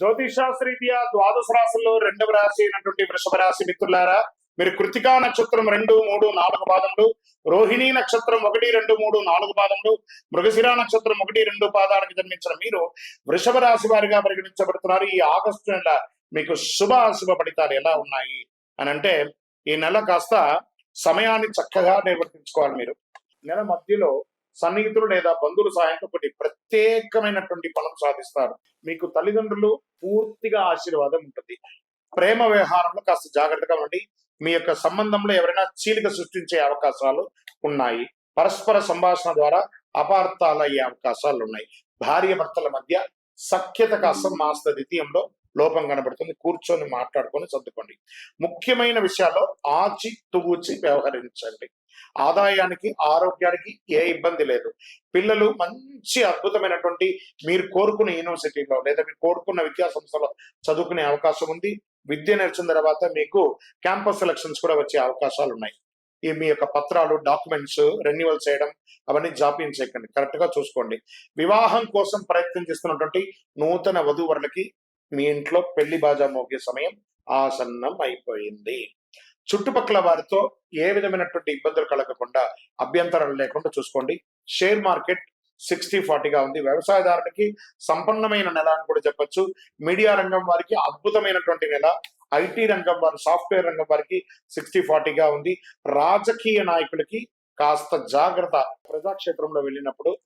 జ్యోతిషాస్త్రీత్యా ద్వాదశ రాశుల్లో రెండవ రాశి అయినటువంటి వృషభ రాశి మిత్రులారా మీరు కృతికా నక్షత్రం రెండు మూడు నాలుగు పాదములు రోహిణి నక్షత్రం ఒకటి రెండు మూడు నాలుగు పాదములు మృగశిర నక్షత్రం ఒకటి రెండు పాదాలకు జన్మించిన మీరు వృషభ రాశి వారిగా పరిగణించబడుతున్నారు. ఈ ఆగస్టు నెల మీకు శుభ అశుభ ఫలితాలు ఎలా ఉన్నాయి అని అంటే ఈ నెల కాస్త సమయాన్ని చక్కగా నిర్వర్తించుకోవాలి మీరు. నెల మధ్యలో సన్నిహితులు లేదా బంధువుల సహాయంతో కొన్ని ప్రత్యేకమైనటువంటి ఫలం సాధిస్తారు. మీకు తల్లిదండ్రులు పూర్తిగా ఆశీర్వాదం ఉంటుంది. ప్రేమ వ్యవహారంలో కాస్త జాగ్రత్తగా ఉండి మీ యొక్క సంబంధంలో ఎవరైనా చీలిక సృష్టించే అవకాశాలు ఉన్నాయి. పరస్పర సంభాషణ ద్వారా అపార్థాలు అయ్యే అవకాశాలు ఉన్నాయి. భార్య భర్తల మధ్య సఖ్యత కాస్త మాస్త ద్వితీయంలో లోపం కనబడుతుంది. కూర్చొని మాట్లాడుకొని సర్దుకోండి. ముఖ్యమైన విషయాల్లో ఆచి తూచి వ్యవహరించండి. ఆదాయానికి ఆరోగ్యానికి ఏ ఇబ్బంది లేదు. పిల్లలు మంచి అద్భుతమైనటువంటి మీరు కోరుకున్న యూనివర్సిటీలో లేదా మీరు కోరుకున్న విద్యా సంస్థలో చదువుకునే అవకాశం ఉంది. విద్య నేర్చిన తర్వాత మీకు క్యాంపస్ సెలక్షన్స్ కూడా వచ్చే అవకాశాలు ఉన్నాయి. ఈ మీ యొక్క పత్రాలు డాక్యుమెంట్స్ రెన్యువల్ చేయడం అవన్నీ జాప్యం చేయకండి. కరెక్ట్గా చూసుకోండి. వివాహం కోసం ప్రయత్నం చేస్తున్నటువంటి నూతన వధూవరులకి మీ ఇంట్లో పెళ్ళి బాజా మోగే సమయం ఆసన్నం అయిపోయింది. చుట్టుపక్కల వారితో ఏ విధమైనటువంటి ఇబ్బందులు కలగకుండా అభ్యంతరాలు లేకుండా చూసుకోండి. షేర్ మార్కెట్ సిక్స్టీ ఫార్టీగా ఉంది. వ్యవసాయదారునికి సంపన్నమైన నెల అని కూడా చెప్పొచ్చు. మీడియా రంగం వారికి అద్భుతమైనటువంటి నెల. ఐటీ రంగం వారి సాఫ్ట్వేర్ రంగం వారికి సిక్స్టీ ఫార్టీగా ఉంది. రాజకీయ నాయకులకి కాస్త జాగ్రత్త. ప్రజాక్షేత్రంలో వెళ్ళినప్పుడు